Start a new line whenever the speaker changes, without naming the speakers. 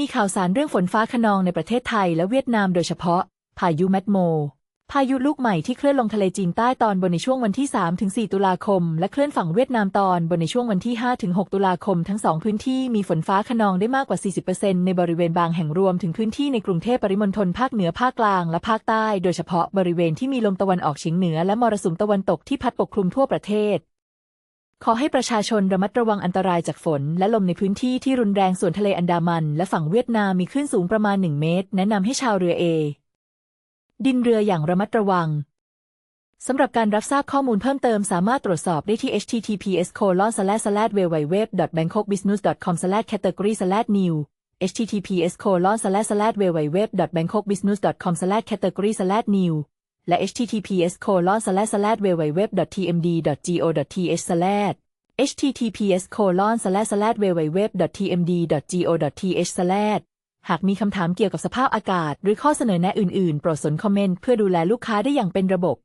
มีข่าวสารเรื่องฝนฟ้าขนองในประเทศไทยและเวียดนามโดยเฉพาะ พายุแมดโม พายุลูกใหม่ที่เคลื่อนลงทะเลจีนใต้ตอนบนในช่วงวันที่ 3-4 ตุลาคม และเคลื่อนฝั่งเวียดนามตอนบนในช่วงวันที่ 5-6 ตุลาคม ทั้งสองพื้นที่มีฝนฟ้าขนองได้มากกว่า 40%ในบริเวณบางแห่งรวมถึงพื้นที่ในกรุงเทพปริมณฑลภาคเหนือภาคกลางและภาคใต้ โดยเฉพาะบริเวณที่มีลมตะวันออกเฉียงเหนือและมรสุมตะวันตกที่พัดปกคลุมทั่วประเทศ ขอให้ประชาชนระมัดระวังอันตรายจากฝน และลมในพื้นที่ที่รุนแรงส่วนทะเลอันดามัน และฝั่งเวียดนามมีคลื่นสูงประมาณ 1 เมตร แนะนำให้ชาวเรือเอ ดินเรืออย่างระมัดระวังสำหรับการรับทราบข้อมูลเพิ่มเติมสามารถตรวจสอบได้ที่ https www.bangkokbusiness.com category new https www.bangkokbusiness.com category new และ https www.tmd.go.th https www.tmd.go.th หากมีคำถามเกี่ยวกับสภาพอากาศ หรือข้อเสนอแนะอื่น ๆ โปรดสนคอมเมนต์เพื่อดูแลลูกค้าได้อย่างเป็นระบบ